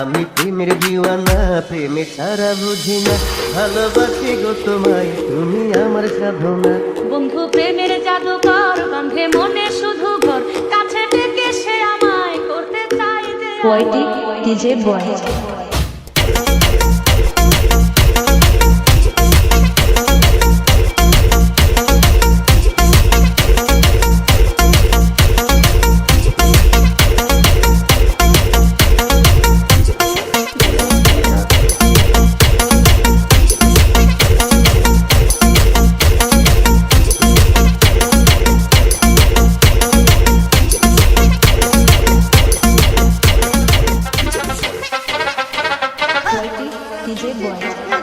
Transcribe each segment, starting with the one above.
আমি প্রেমের দিওয়ানা প্রেমে ছাড়া বুঝি না। ভালোবাসি গো তোমায় তুমি আমার সাধনা। বন্ধু প্রেমের জাদুকর বান্ধে মনে শুধু ঘর। কাছে ডেকে সে আমায় করতে চাই যে বয়টি যে বয়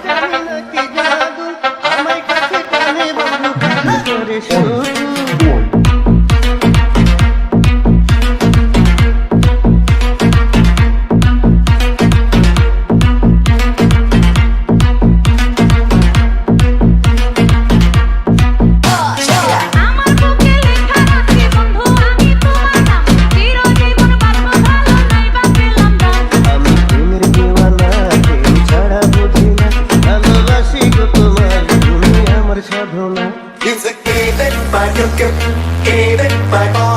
Dari. Music, give it my, you give, give it my all.